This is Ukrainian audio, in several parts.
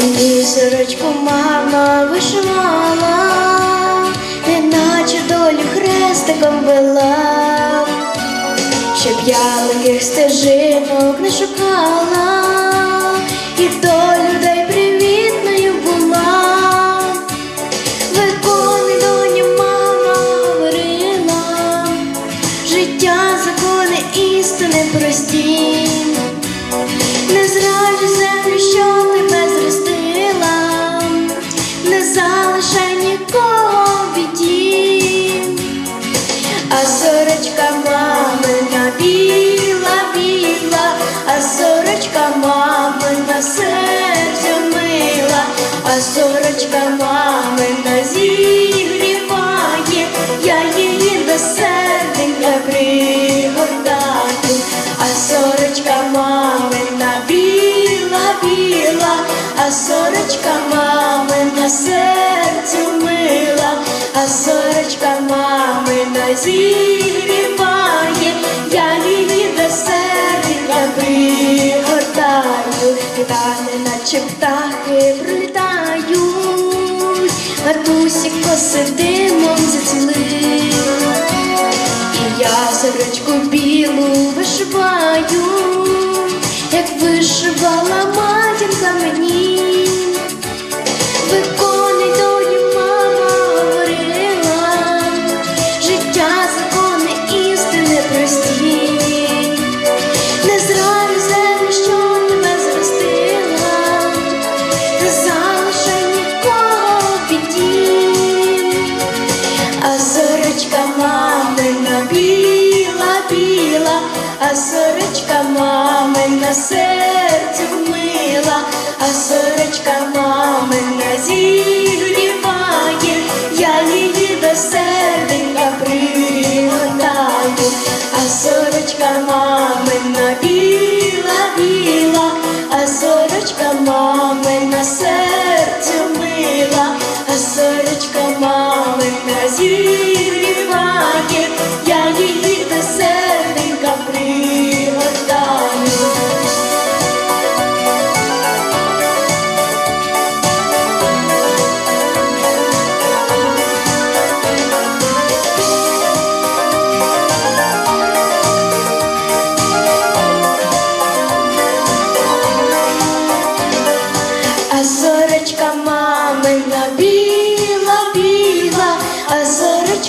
Мені сорочку мама вишивала, не наче долю хрестиком вела, щоб я легких стежинок не шукала. Сорочка мамина біла, біла, а сорочка мамина серцю мила, а сорочка мамина зігріває, я її до серденька пригортаю, а сорочка мамина біла, біла, а сорочка мамина серцю мила, зігріває, я її до серденька пригортаю, Вітати, наче птахи прилітають, Матусі коси димом зацілив. Я сорочку білу вишиваю, як вишивала мамина біла, біла, а сорочка мамина серцю мила, а сорочка мамина зігріває, я її до серденька пригортаю, а сорочка мамина біла, біла, а сорочка мамина серцю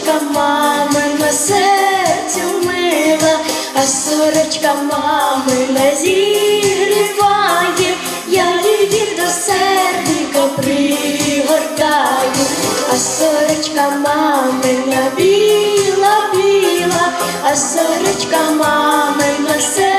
сорочка мамина серцю мила, а сорочка мамина зігріває, я її до серденька пригортаю, а сорочка мамина біла, біла, а сорочка мами на серцю